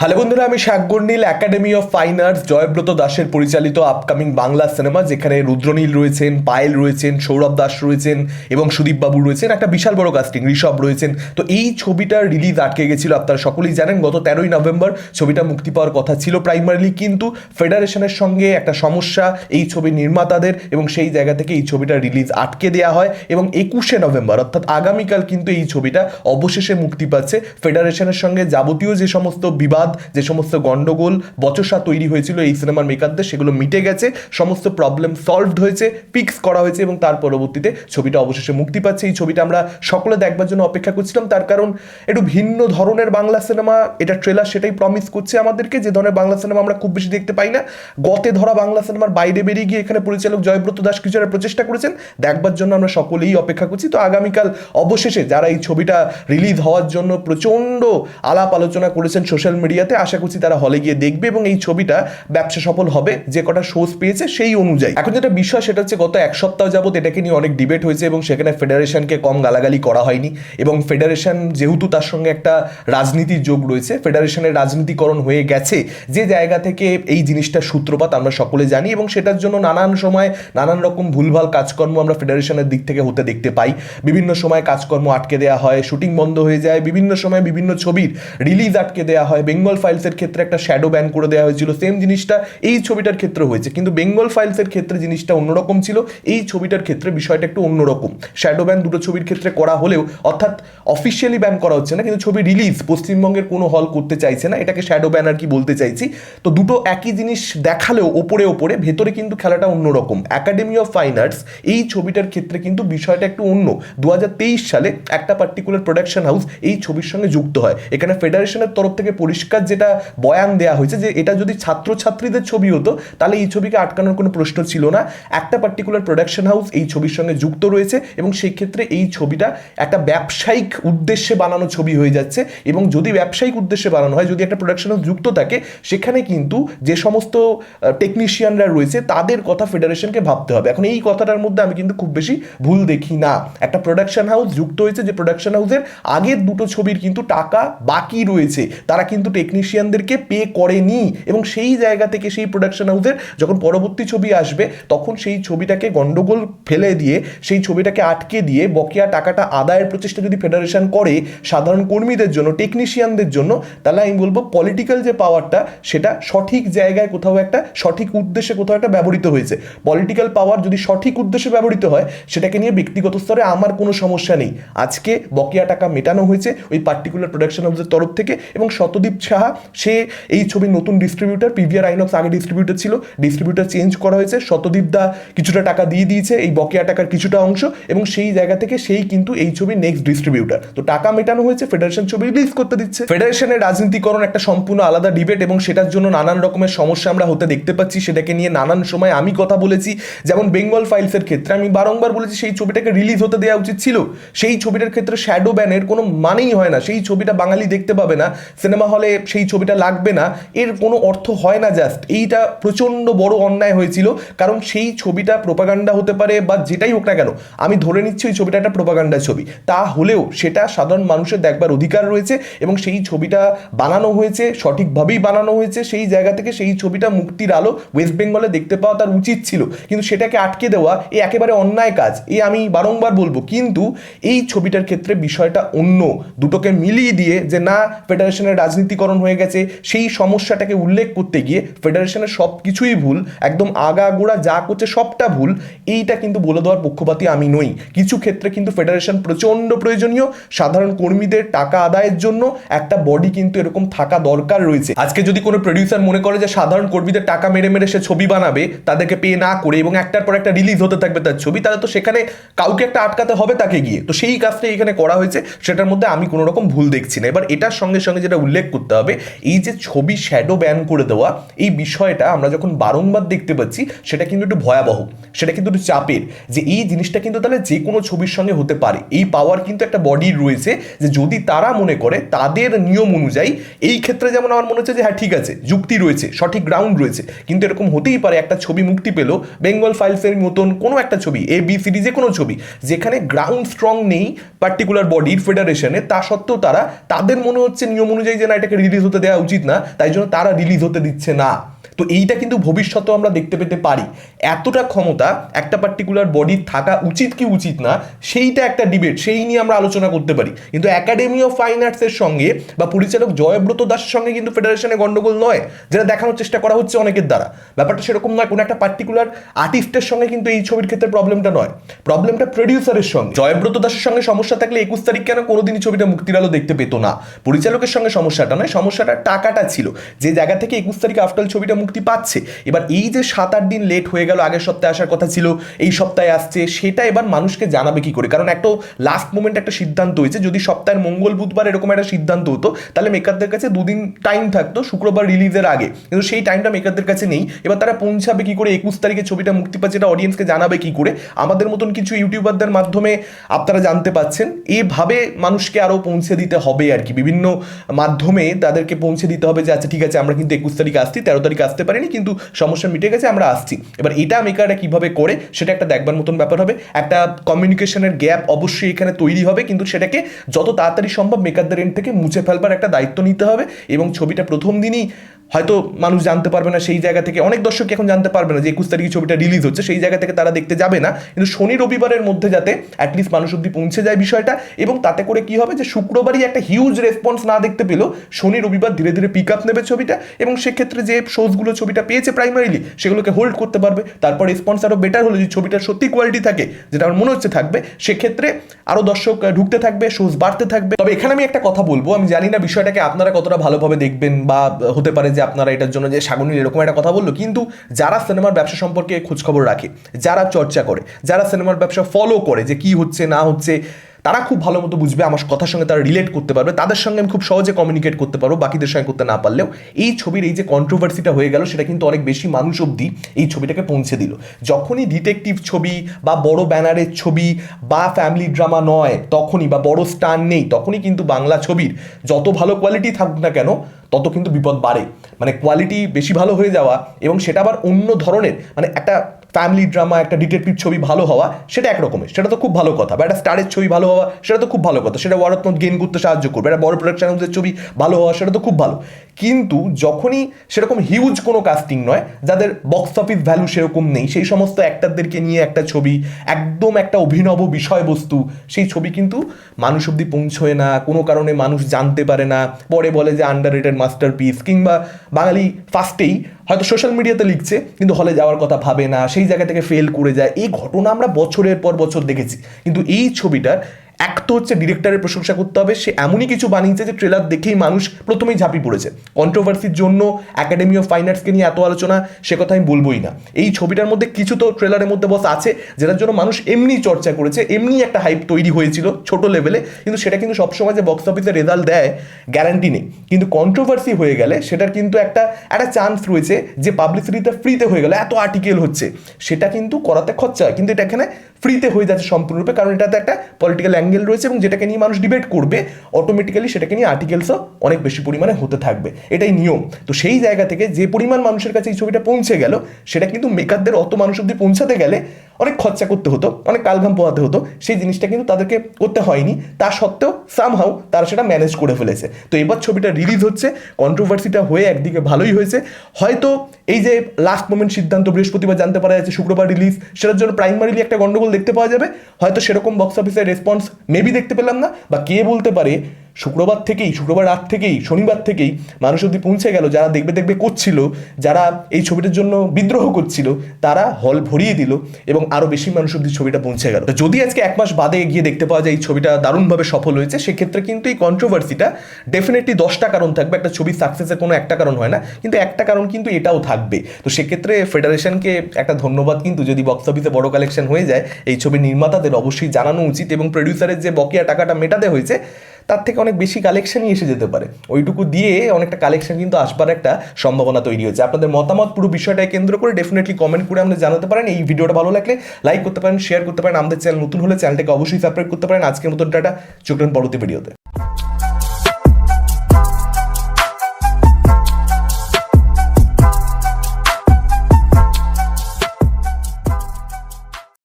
Hello বন্ধুরা, আমি শাকগর্নীল academy of fine arts Joybrata দাসের পরিচালিত আপকামিং বাংলা সিনেমা যেখানে রুদ্রনীল রয়েছেন, পায়েল রয়েছেন, সৌরভ দাস রয়েছেন এবং সুদীপ বাবু রয়েছেন। একটা বিশাল বড় কাস্টিং ঋষভ রয়েছেন। তো এই ছবিটার রিলিজ আটকে গেছিল, আপনারা সকলেই জানেন, গত তেরোই নভেম্বর ছবিটা মুক্তি পাওয়ার কথা ছিল প্রাইমারিলি কিন্তু ফেডারেশনের সঙ্গে একটা সমস্যা, এই ছবির নির্মাতাদের এবং সেই জায়গা থেকে এই ছবিটার রিলিজ আটকে দেওয়া হয় এবং একুশে নভেম্বর, অর্থাৎ আগামীকাল কিন্তু এই ছবিটা অবশেষে মুক্তি পাচ্ছে। ফেডারেশনের সঙ্গে যাবতীয় যে সমস্ত বিবাদ যে সমস্ত গন্ডগোল, বচসা তৈরি হয়েছিল এই সিনেমার মেকারদের, সেগুলো মিটে গেছে, সমস্ত প্রবলেম সলভড হয়েছে ফিক্স করা হয়েছে এবং তার পরবর্তীতে ছবিটা অবশেষে মুক্তি পাচ্ছে। এই ছবিটা আমরা সকলে দেখবার জন্য অপেক্ষা করছিলাম। তার কারণ একটু ভিন্ন ধরনের বাংলা সিনেমা, এটা ট্রেলার সেটাই প্রমিস করছে আমাদেরকে যে ধরনের বাংলা সিনেমা আমরা খুব বেশি দেখতে পাই না। গতে ধরা বাংলা সিনেমার বাইরে বেরিয়ে গিয়ে এখানে পরিচালক জয়ব্রত দাস কিছু প্রচেষ্টা করেছেন, দেখবার জন্য আমরা সকলেই অপেক্ষা করছি। তো আগামীকাল অবশেষে যারা এই ছবিটা রিলিজ হওয়ার জন্য প্রচণ্ড আলাপ আলোচনা করেছেন সোশ্যাল মিডিয়াতে আশা করছি তারা হলে গিয়ে দেখবে এবং এই ছবিটা ব্যবসা সফল হবে, যে কটা শোজ পেয়েছে সেই অনুযায়ী। এখন যেটা বিষয় সেটা হচ্ছে গত এক সপ্তাহ যাবত এটাকে নিয়ে অনেক ডিবেট হয়েছে এবং সেখানে ফেডারেশনকে কম গালাগালি করা হয়নি এবং ফেডারেশন যেহেতু তার সঙ্গে একটা রাজনীতির যোগ রয়েছে ফেডারেশনের রাজনীতিকরণ হয়ে গেছে, যে জায়গা থেকে এই জিনিসটার সূত্রপাত আমরা সকলে জানি এবং সেটার জন্য নানান সময় নানান রকম ভুলভাল কাজকর্ম আমরা ফেডারেশনের দিক থেকে হতে দেখতে পাই। বিভিন্ন সময় কাজকর্ম আটকে দেওয়া হয় শুটিং বন্ধ হয়ে যায়, বিভিন্ন সময় বিভিন্ন ছবির রিলিজ আটকে দেওয়া হয়, বেঙ্গল ফাইলসের ক্ষেত্রে একটা শ্যাডো ব্যান করে দেওয়া হয়েছিল। সেম জিনিসটা এই ছবিটার ক্ষেত্রে হয়েছে। কিন্তু বেঙ্গল ফাইলসের ক্ষেত্রে জিনিসটা অন্যরকম ছিল। এই ছবিটার ক্ষেত্রে বিষয়টা একটু অন্যরকম। শ্যাডো ব্যান দুটো ছবির ক্ষেত্রে করা হলেও অর্থাৎ অফিসিয়ালি ব্যান করা হচ্ছে না, কিন্তু ছবি রিলিজ পশ্চিমবঙ্গের কোনো হল করতে চাইছে না। এটাকে শ্যাডো ব্যান আর কি বলতে চাইছি। তো দুটো একই জিনিস দেখালেও ওপরে ওপরে ভেতরে কিন্তু খেলাটা অন্যরকম। একাডেমি অফ ফাইন আর্টস এই ছবিটার ক্ষেত্রে কিন্তু বিষয়টা একটু অন্য। দু হাজার তেইশ সালে একটা পার্টিকুলার প্রোডাকশন হাউস এই ছবির সঙ্গে যুক্ত হয়। এখানে ফেডারেশনের তরফ থেকে পরিষ্কার যেটা বয়ান দেওয়া হয়েছে যে এটা যদি ছাত্রছাত্রীদের ছবি হতো, তাহলে এই ছবিকে আটকানোর কোনো প্রশ্ন ছিল না। একটা পার্টিকুলার প্রোডাকশন হাউস এই ছবির সঙ্গে যুক্ত রয়েছে এবং সেই ক্ষেত্রে এই ছবিটা একটা ব্যবসায়িক উদ্দেশ্যে বানানো ছবি হয়ে যাচ্ছে এবং যদি ব্যবসায়িক উদ্দেশ্যে বানানো হয়, যদি একটা প্রোডাকশন হাউস যুক্ত থাকে, সেখানে কিন্তু যে সমস্ত টেকনিশিয়ানরা রয়েছে, তাদের কথা ফেডারেশনকে ভাবতে হবে। এখন এই কথাটার মধ্যে আমি কিন্তু খুব বেশি ভুল দেখি না। একটা প্রোডাকশন হাউস যুক্ত হয়েছে যে প্রোডাকশন হাউসের আগের দুটো ছবির কিন্তু টাকা বাকি রয়েছে। তারা কিন্তু টেকনিশিয়ানদেরকে পে করেনি এবং সেই জায়গা থেকে সেই প্রোডাকশন হাউসের যখন পরবর্তী ছবি আসবে, তখন সেই ছবিটাকে গন্ডগোল ফেলে দিয়ে, সেই ছবিটাকে আটকে দিয়ে বকেয়া টাকাটা আদায়ের প্রচেষ্টা যদি ফেডারেশন করে সাধারণ কর্মীদের জন্য টেকনিশিয়ানদের জন্য, তাহলে আমি বলব পলিটিক্যাল যে পাওয়ারটা সেটা সঠিক জায়গায় কোথাও একটা সঠিক উদ্দেশ্যে কোথাও একটা ব্যবহৃত হয়েছে। পলিটিক্যাল পাওয়ার যদি সঠিক উদ্দেশ্যে ব্যবহৃত হয়, সেটাকে নিয়ে ব্যক্তিগত স্তরে আমার কোনো সমস্যা নেই। আজকে বকেয়া টাকা মেটানো হয়েছে ওই পার্টিকুলার প্রোডাকশন হাউসের তরফ থেকে এবং শতদীপ সাহা, সে এই ছবির নতুন ডিস্ট্রিবিউটার পিভিআর আইনক্স আগে ডিস্ট্রিবিউটার ছিল। ডিস্ট্রিবিউটার চেঞ্জ করা হয়েছে। শতদীপ দা কিছুটা টাকা দিয়ে দিয়েছে এই বকেয়া টাকার কিছুটা অংশ এবং সেই জায়গা থেকে সেই কিন্তু এই ছবির নেক্সট ডিস্ট্রিবিউটার তো টাকা মেটানো হয়েছে ফেডারেশন ছবি রিলিজ করতে দিচ্ছে। ফেডারেশনের রাজনীতিকরণ একটা সম্পূর্ণ আলাদা ডিবেট এবং সেটার জন্য নানান রকমের সমস্যা আমরা হতে দেখতে পাচ্ছি। সেটাকে নিয়ে নানান সময় আমি কথা বলেছি। যেমন বেঙ্গল ফাইলসের ক্ষেত্রে আমি বারংবার বলেছি, সেই ছবিটাকে রিলিজ হতে দেওয়া উচিত ছিল। সেই ছবিটার ক্ষেত্রে শ্যাডো ব্যানের কোনো মানেই হয় না। সেই ছবিটা বাঙালি দেখতে পাবে না। সিনেমা হলে সেই ছবিটা লাগবে না। এর কোনো অর্থ হয় না জাস্ট এইটা প্রচণ্ড বড় অন্যায় হয়েছিল। কারণ সেই ছবিটা প্রোপাগান্ডা হতে পারে বা যেটাই হোক না কেন, আমি ধরে নিচ্ছি ওই ছবিটা একটা প্রোপাগান্ডা ছবি। তা হলেও সেটা সাধারণ মানুষের দেখবার অধিকার রয়েছে এবং সেই ছবিটা বানানো হয়েছে, সঠিকভাবেই বানানো হয়েছে। সেই জায়গা থেকে সেই ছবিটা মুক্তির আলো ওয়েস্ট বেঙ্গলে দেখতে পাওয়া তার উচিত ছিল। কিন্তু সেটাকে আটকে দেওয়া এ একেবারে অন্যায় কাজ। এ আমি বারংবার বলব, কিন্তু এই ছবিটার ক্ষেত্রে বিষয়টা অন্য। দুটোকে মিলিয়ে দিয়ে যে না ফেডারেশনের রাজনীতিকরণ হয়ে গেছে, সেই সমস্যাটাকে উল্লেখ করতে গিয়ে ফেডারেশনের সব কিছুই ভুল, একদম আগাগোড়া যা করছে সবটা ভুল, এইটা কিন্তু বলে দেওয়ার পক্ষপাতি আমি নই। কিছু ক্ষেত্রে কিন্তু ফেডারেশন প্রচণ্ড প্রয়োজনীয়, সাধারণ কর্মীদের টাকা আদায়ের জন্য একটা বডি কিন্তু এরকম থাকা দরকার রয়েছে। আজকে যদি কোনো প্রডিউসার মনে করে যে সাধারণ কর্মীদের টাকা মেরে মেরে সে ছবি বানাবে, তাদেরকে পে না করে এবং একটার পর একটা রিলিজ হতে থাকবে তার ছবি, তাহলে তো সেখানে কাউকে একটা আটকাতে হবে তাকে গিয়ে। তো সেই কাজটাই এখানে করা হয়েছে, সেটার মধ্যে আমি কোনো রকম ভুল দেখছি না। এবার এটার সঙ্গে সঙ্গে যেটা উল্লেখ করতে হবে। এই যে ছবি শ্যাডো ব্যান করে দেওয়া, এই বিষয়টা আমরা যখন বারংবার দেখতে পাচ্ছি, সেটা কিন্তু একটু ভয়াবহ, সেটা কিন্তু একটু চাপের যে এই জিনিসটা কিন্তু তাহলে যে কোনো ছবির সঙ্গে হতে পারে। এই পাওয়ার কিন্তু একটা বডির রয়েছে যে যদি তারা মনে করে, তাদের নিয়ম অনুযায়ী, এই ক্ষেত্রে যেমন আমার মনে হচ্ছে যে হ্যাঁ ঠিক আছে, যুক্তি রয়েছে, সঠিক গ্রাউন্ড রয়েছে, কিন্তু এরকম হতেই পারে একটা ছবি মুক্তি পেল বেঙ্গল ফাইলসের মতন কোনো একটা ছবি এ বি সিডি যে কোনো ছবি, যেখানে গ্রাউন্ড স্ট্রং নেই পার্টিকুলার বডির ফেডারেশনে তা সত্ত্বেও তারা, তাদের মনে হচ্ছে নিয়ম অনুযায়ী যে না, এটাকে রিলিজ হতে দেওয়া উচিত না তাই জন্য তারা রিলিজ হতে দিচ্ছে না। তো এইটা কিন্তু ভবিষ্যতেও আমরা দেখতে পেতে পারি। এতটা ক্ষমতা একটা পার্টিকুলার বডির থাকা উচিত কি উচিত না, সেইটা একটা ডিবেট সেই নিয়ে আমরা আলোচনা করতে পারি। কিন্তু একাডেমি অফ ফাইন আর্টসের সঙ্গে বা পরিচালক জয়ব্রত দাসের সঙ্গে কিন্তু ফেডারেশনে গন্ডগোল নয়, যেটা দেখানোর চেষ্টা করা হচ্ছে অনেকের দ্বারা। ব্যাপারটা সেরকম নয়, কোনো একটা পার্টিকুলার আর্টিস্টের সঙ্গে কিন্তু এই ছবির ক্ষেত্রে প্রবলেমটা নয়। প্রবলেমটা প্রডিউসারের সঙ্গে। জয়ব্রত দাসের সঙ্গে সমস্যা থাকলে একুশ তারিখ কেন কোনোদিনই ছবিটা মুক্তির আলো দেখতে পেতো না? পরিচালকের সঙ্গে সমস্যাটা নয়, সমস্যাটা টাকাটা ছিল। যে জায়গা থেকে একুশ তারিখ আফটাল ছবিটা মুক্তি পাচ্ছে। এবার এই যে সাত আট দিন লেট হয়ে গেল, আগের সপ্তাহে আসার কথা ছিল, এই সপ্তাহে আসছে, সেটা এবার মানুষকে জানাবে কি করে? কারণ একটা লাস্ট মোমেন্ট একটা সিদ্ধান্ত হয়েছে। যদি সপ্তাহের মঙ্গল, বুধবার এরকম একটা সিদ্ধান্ত হতো, তাহলে মেকারদের কাছে দুদিন টাইম থাকতো, শুক্রবার রিলিজের আগে। কিন্তু সেই টাইমটা মেকারদের কাছে নেই। এবার তারা পৌঁছাবে কি করে? একুশ তারিখে ছবিটা মুক্তি পাচ্ছে, এটা অডিয়েন্সকে জানাবে কি করে? আমাদের মতন কিছু ইউটিউবারদের মাধ্যমে আপনারা জানতে পাচ্ছেন। এভাবে মানুষকে আরও পৌঁছে দিতে হবে আর কি। বিভিন্ন মাধ্যমে তাদেরকে পৌঁছে দিতে হবে যে আচ্ছা ঠিক আছে, আমরা কিন্তু একুশ তারিখ আসছি, তেরো তারিখ আসতে পারিনি, কিন্তু সমস্যা মিটে গেছে, আমরা আসছি। এবার এটা মেকাররা কীভাবে করে, সেটা একটা দেখবার মতন ব্যাপার হবে। একটা কমিউনিকেশনের গ্যাপ অবশ্যই এখানে তৈরি হবে, কিন্তু সেটাকে যত তাড়াতাড়ি সম্ভব মেকারদের এন্ড থেকে মুছে ফেলবার একটা দায়িত্ব নিতে হবে এবং ছবিটা প্রথম দিনই হয়তো মানুষ জানতে পারবে না সেই জায়গা থেকে, অনেক দর্শক এখন জানতে পারবে না যে একুশ তারিখে ছবিটা রিলিজ হচ্ছে, সেই জায়গা থেকে তারা দেখতে যাবে না। কিন্তু শনি রবিবারের মধ্যে যাতে অ্যাটলিস্ট মানুষ অব্দি পৌঁছে যায় বিষয়টা, এবং তাতে করে কি হবে যে শুক্রবারই একটা হিউজ রেসপন্স না দেখতে পেলেও শনি রবিবার ধীরে ধীরে পিক আপ নেবে ছবিটা, এবং সেক্ষেত্রে যে শোজগুলো ছবিটা পেয়েছে প্রাইমারিলি সেগুলোকে হোল্ড করতে পারবে। তারপর রেসপন্স আরও বেটার হলে, যদি ছবিটার সত্যি কোয়ালিটি থাকে, যেটা আমার মনে হচ্ছে থাকবে, সেক্ষেত্রে আরও দর্শক ঢুকতে থাকবে শোজ বাড়তে থাকবে। তবে এখানে আমি একটা কথা বলব, আমি জানি না বিষয়টাকে আপনারা কতটা ভালোভাবে দেখবেন বা হতে পারে যে আপনারা এটার জন্য যে সাগনির এরকম একটা কথা বলল, কিন্তু যারা সিনেমার ব্যবসা সম্পর্কে খোঁজখবর রাখে, যারা চর্চা করে, যারা সিনেমার ব্যবসা ফলো করে যে কি হচ্ছে, না হচ্ছে, তারা খুব ভালো মতো বুঝবে, আমার কথার সঙ্গে তারা রিলেট করতে পারবে, তাদের সঙ্গে আমি খুব সহজে কমিউনিকেট করতে পারব, বাকিদের সঙ্গে করতে না পারলেও এই ছবির এই যে কন্ট্রোভার্সিটা হয়ে গেল, সেটা কিন্তু অনেক বেশি মানুষ অবধি এই ছবিটাকে পৌঁছে দিল। যখনই ডিটেকটিভ ছবি বা বড় ব্যানারের ছবি বা ফ্যামিলি ড্রামা নয়, তখনই বা বড় স্টার নেই, তখনই কিন্তু বাংলা ছবির যত ভালো কোয়ালিটি থাকুক না কেন তত কিন্তু বিপদ বাড়ে। মানে কোয়ালিটি বেশি ভালো হয়ে যাওয়া এবং সেটা আবার অন্য ধরনের মানে একটা ফ্যামিলি ড্রামা একটা ডিটেকটিভ ছবি ভালো হওয়া, সেটা একরকমের সেটা তো খুব ভালো কথা বা একটা স্টারের ছবি ভালো হওয়া, সেটা তো খুব ভালো কথা। সেটা ওয়ারত্ন গেন করতে সাহায্য করবে। একটা বড় প্রোডাকশন হাউসের ছবি ভালো হওয়া, সেটা তো খুব ভালো। কিন্তু যখনই সেরকম হিউজ কোনো কাস্টিং নয়, যাদের বক্স অফিস ভ্যালু সেরকম নেই, সেই সমস্ত অ্যাক্টারদেরকে নিয়ে একটা ছবি, একদম একটা অভিনব বিষয়বস্তু, সেই ছবি কিন্তু মানুষ অব্দি পৌঁছয় না, কোনো কারণে মানুষ জানতে পারে না, পরে বলে যে আন্ডার রেটেড মাস্টার পিস কিংবা বাঙালি ফার্স্টেই হয়তো সোশ্যাল মিডিয়াতে লিখছে, কিন্তু হলে যাওয়ার কথা ভাবে না, সেই জায়গা থেকে ফেল করে যায়, এই ঘটনা আমরা বছরের পর বছর দেখেছি। কিন্তু এই ছবিটার এক তো হচ্ছে ডিরেক্টরের প্রশংসা করতে হবে। সে এমনই কিছু বানিয়েছে যে ট্রেলার দেখেই মানুষ প্রথমেই ঝাঁপি পড়েছে। কন্ট্রোভার্সির জন্য একাডেমি অফ ফাইন আর্টসকে নিয়ে এত আলোচনা, সে কথা আমি বলবোই না। এই ছবিটার মধ্যে কিছু তো ট্রেলারের মধ্যে বস আছে, যেটার জন্য মানুষ এমনি চর্চা করেছে, এমনি একটা হাইপ তৈরি হয়েছিল ছোট লেভেলে কিন্তু সেটা কিন্তু সবসময় যে বক্স অফিসে রেজাল্ট দেয় গ্যারান্টি নেই। কিন্তু কন্ট্রোভার্সি হয়ে গেলে সেটার কিন্তু একটা একটা চান্স রয়েছে যে পাবলিসিটিটা ফ্রিতে হয়ে গেলে, এত আর্টিকেল হচ্ছে। সেটা কিন্তু করাতে খরচা হয়, কিন্তু এটা এখানে ফ্রিতে হয়ে যাচ্ছে সম্পূর্ণরূপে, কারণ এটাতে একটা পলিটিক্যাল অ্যাঙ্গেল রয়েছে এবং যেটাকে নিয়ে মানুষ ডিবেট করবে অটোমেটিক্যালি সেটাকে নিয়ে আর্টিকেলসও অনেক বেশি পরিমাণে হতে থাকবে। এটাই নিয়ম। তো সেই জায়গা থেকে যে পরিমাণ মানুষের কাছে এই ছবিটা পৌঁছে গেল, সেটা কিন্তু মেকারদের অত মানুষ অব্দি পৌঁছাতে গেলে অনেক খরচা করতে হতো, অনেক কালঘাম পোহাতে হতো, সেই জিনিসটা কিন্তু তাদেরকে করতে হয়নি। তা সত্ত্বেও সামহাও তারা সেটা ম্যানেজ করে ফেলেছে। তো এবার ছবিটা রিলিজ হচ্ছে কন্ট্রোভার্সিটা হয়ে একদিকে ভালোই হয়েছে। হয়তো এই যে লাস্ট মোমেন্ট সিদ্ধান্ত, বৃহস্পতিবার জানতে পারা যাচ্ছে শুক্রবার রিলিজ সেটার জন্য প্রাইমারিলি একটা গন্ডগোল দেখতে পাওয়া যাবে। হয়তো সেরকম বক্স অফিসের রেসপন্স মেবি দেখতে পেলাম না, বা কে বলতে পারে শুক্রবার থেকেই, শুক্রবার রাত থেকেই, শনিবার থেকেই মানুষ অব্দি পৌঁছে গেল, যারা দেখবে দেখবে করছিল, যারা এই ছবিটার জন্য বিদ্রোহ করছিল, তারা হল ভরিয়ে দিল এবং আরও বেশি মানুষ অব্দি ছবিটা পৌঁছে গেল। যদি আজকে এক মাস বাদে গিয়ে দেখতে পাওয়া যায় এই ছবিটা দারুণভাবে সফল হয়েছে, সেক্ষেত্রে কিন্তু এই কন্ট্রোভার্সিটা ডেফিনেটলি দশটা কারণ থাকবে। একটা ছবির সাকসেসের কোনো একটা কারণ হয় না, কিন্তু একটা কারণ কিন্তু এটাও থাকবে। তো সেক্ষেত্রে ফেডারেশনকে একটা ধন্যবাদ কিন্তু যদি বক্স অফিসে বড় কালেকশন হয়ে যায়, এই ছবির নির্মাতাদের অবশ্যই জানানো উচিত এবং প্রডিউসারের যে বকেয়া টাকাটা মেটাতে হয়েছে তার থেকে অনেক বেশি কালেকশনই এসে যেতে পারে। ওইটুকু দিয়ে অনেকটা কালেকশন কিন্তু আসবার একটা সম্ভাবনা তৈরি হয়েছে। আপনাদের মতামত পুরো বিষয়টাকে কেন্দ্র করে ডেফিনেটলি কমেন্ট করে আমাদের জানাতে পারেন। এই ভিডিওটা ভালো লাগলে লাইক করতে পারেন শেয়ার করতে পারেন। আমাদের চ্যানেল নতুন হলে চ্যানেলটাকে অবশ্যই সাবস্ক্রাইব করতে পারেন। আজকের মতন টাটা। চোখ পরবর্তী ভিডিওতে